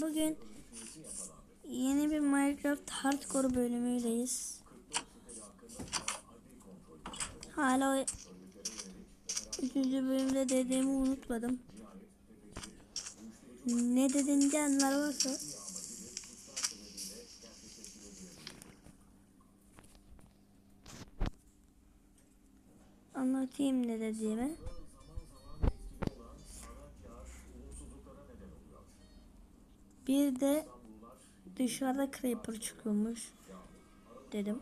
Bugün yeni bir Minecraft Hardcore bölümüyleyiz. Hala o üçüncü bölümde dediğimi unutmadım. Ne dedin diyenler varsa anlatayım ne dediğimi. Bir de dışarıda creeper çıkıyormuş dedim.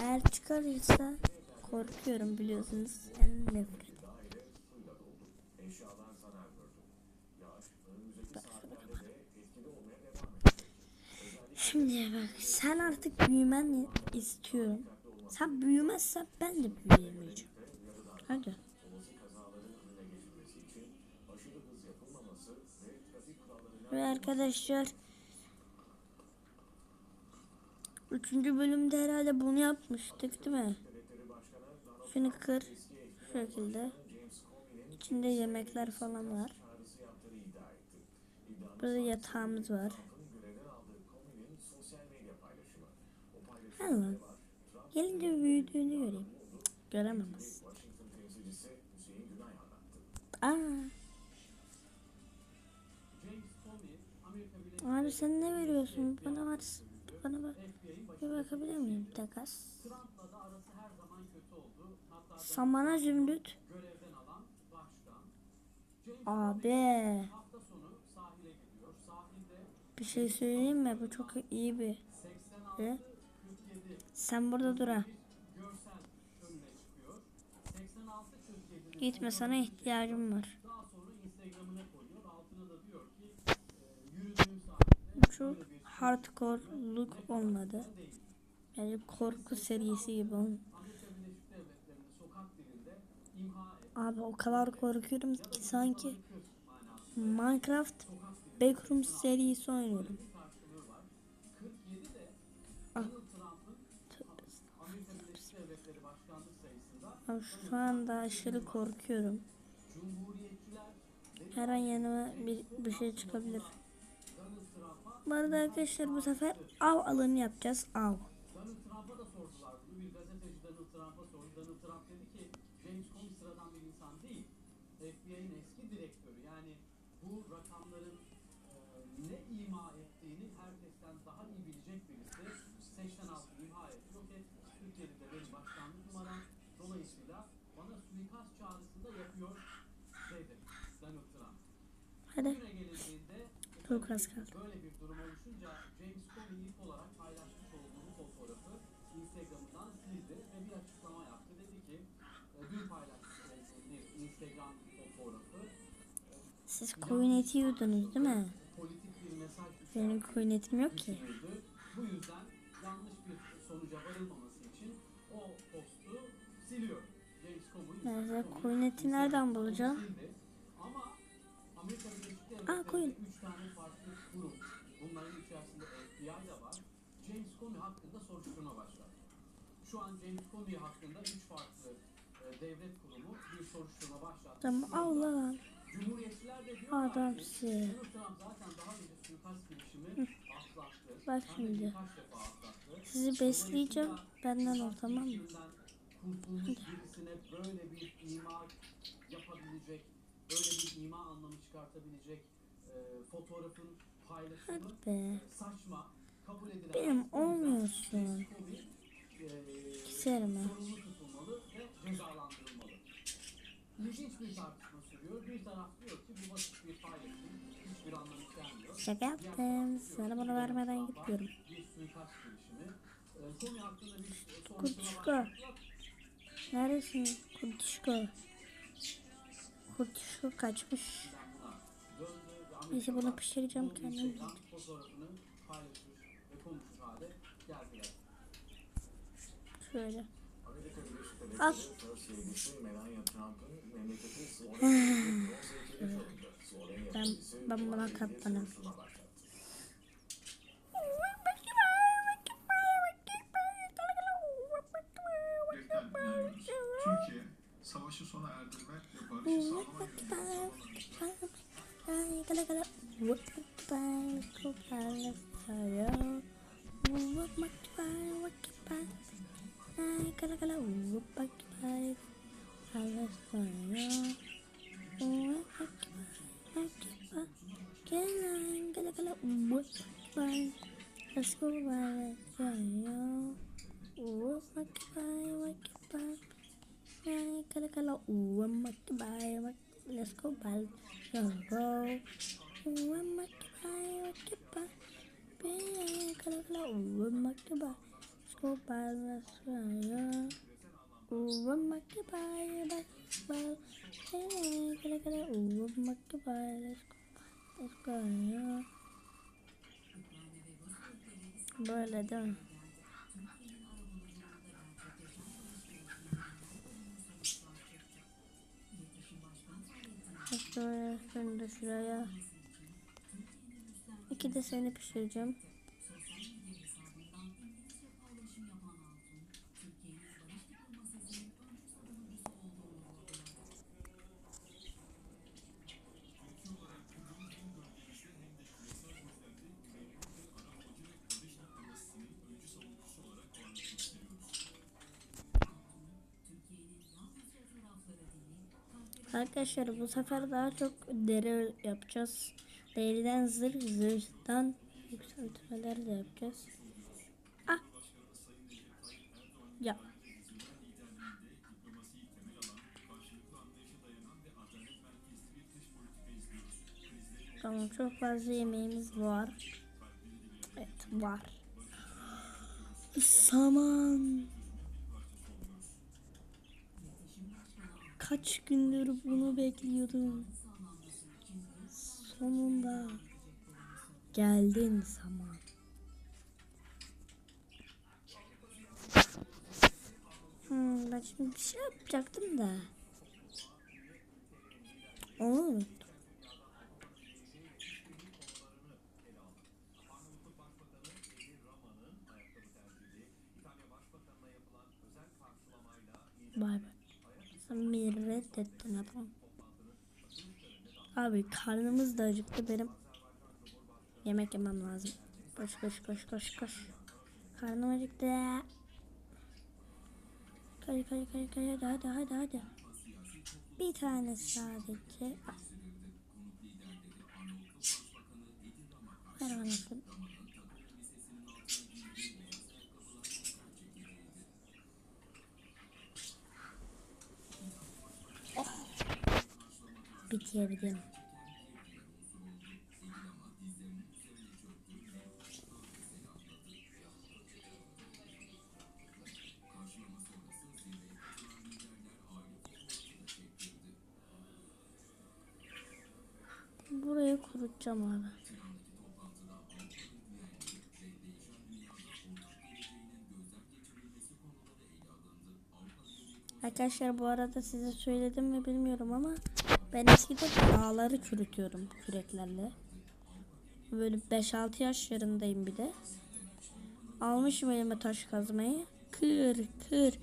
Eğer çıkarırsa korkuyorum biliyorsunuz. En nefret. Şimdi bak sen artık büyümen istiyorum. Sen büyümezsen ben de büyüyemeyeceğim. Hadi. Arkadaşlar Üçüncü bölümde herhalde bunu yapmıştık değil mi? Şunu kır şu şekilde. İçinde yemekler falan var. Burada yatağımız var. Allah. Gelince büyüdüğünü göreyim. Cık, görememez. Aa. Abi sen ne veriyorsun? Bana var. Bana bak. Bir bakabilir miyim? Takas. Samana zümrüt. Abi. Bir şey söyleyeyim mi? Bu çok iyi bir. Ve Sen burada dur ha. Gitme sana ihtiyacım var. Şu hardcore'luk olmadı. Yani korku serisi gibi. Abi o kadar korkuyorum ki sanki Minecraft Backrooms serisi oynuyorum. Ah. Abi şu anda aşırı korkuyorum. Her an yanıma bir, bir şey çıkabilir. Bu arada arkadaşlar bu sefer av alanı yapacağız. Av. FBI'nin eski direktörü. Yani bu rakamların Çok az kaldı. Böyle bir durum oluşunca James Comey ilk olarak paylaşmış olduğu fotoğrafı Instagram'dan sildi ve bir açıklama yaptı. Dedi ki e, dün paylaşmış olduğu bir Instagram fotoğrafı Siz koyun eti yiyordunuz değil mi? Benim koyun etim yok ki. Bu yüzden yanlış bir sonuca varılmaması için o postu siliyor. Nerede? Koyun eti nereden bulacağım? Aa, koyun. Devletleri'nde 3 tane farklı grup, bunların içerisinde FBI de var. James Comey hakkında soruşturma başlattı. Şu an James Comey hakkında 3 farklı e, devlet kurumu bir soruşturma başlattı. Tamam Allah lan. Cumhuriyetçiler de diyorlar ki Adamsın. Donald Trump zaten daha önce suikast girişimi atlattı. Bak şimdi. Sizi besleyeceğim. Benden ol tamam mı? Kurtulmuş birisine böyle bir ima yapabilecek, böyle bir ima anlamı çıkartabilecek e, fotoğrafın Hadi be. saçma, kabul edilemez. Benim olmuyorsun. Keserim ha. sorumlu tutulmalı ve cezalandırılmalı. İlginç bir tartışma sürüyor. Bir taraf diyor ki bu basit bir paylaşım, hiçbir anlam içermiyor. Şaka yaptım. Sana bunu vermeden gitmiyorum. Kurtuşko. Neredesin? Kurtuşko. Kurtuşko kaçmış. Neyse bunu pişireceğim kendim. Şöyle. Al. Ben, ben buna. Türkiye, savaşı sona erdirme kala kala. What goodbye, let's go back, let's go. What goodbye, what goodbye. Ay, kala kala, what goodbye. Let's go. What goodbye, goodbye. Kala kala what goodbye. Let's go let's go. What goodbye, what goodbye. Ay, kala kala, what goodbye, Escobar, Django, Wamakba, Wamakba, kalau kalau Wamakba, Escobar, kala kala, Escobar, kalau kalau Wamakba, Escobar, Escobar, boleh dong. Şöyle şunu da şuraya. İki de seni pişireceğim. Arkadaşlar bu sefer daha çok deri yapacağız. Deriden zırh, zırhtan yükseltmeler de yapacağız. Ah. Ya. Tamam çok fazla yemeğimiz var. Evet var. Saman. Kaç gündür bunu bekliyordum. Sonunda geldin zaman. Hmm, ben şimdi bir şey yapacaktım da. Onu unuttum. Reddettin adam. Abi karnımız da acıktı benim. Yemek yemem lazım. Koş koş koş koş koş. Karnım acıktı. Hadi hadi hadi hadi hadi hadi hadi. Bir tane sadece. Ver bana şunu. Bitirebilirim. Burayı kurutacağım abi. Arkadaşlar bu arada size söyledim mi bilmiyorum ama ben eskiden dağları çürütüyorum küreklerle. Böyle 5-6 yaşlarındayım bir de. Almışım elime taş kazmayı. Kır kır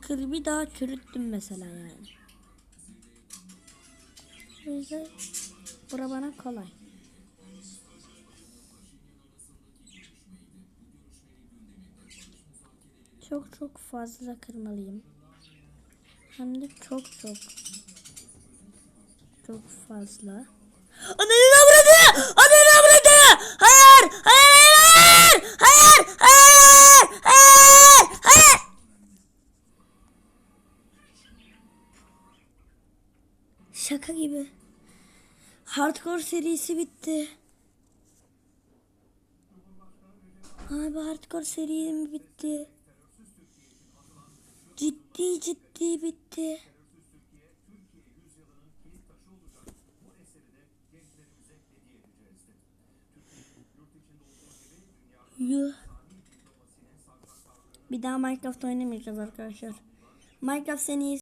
kır bir daha çürüttüm mesela yani. O yüzden bura bana kolay. Çok çok fazla kırmalıyım. Hem de çok çok. Çok fazla. Ananı avradı! Ananı avradı! Hayır! Hayır! Hayır! Hayır! Hayır! Hayır! Şaka gibi. Hardcore serisi bitti. Abi hardcore serim bitti. Ciddi ciddi bitti. Bir daha Minecraft oynamayacağız arkadaşlar. Minecraft seni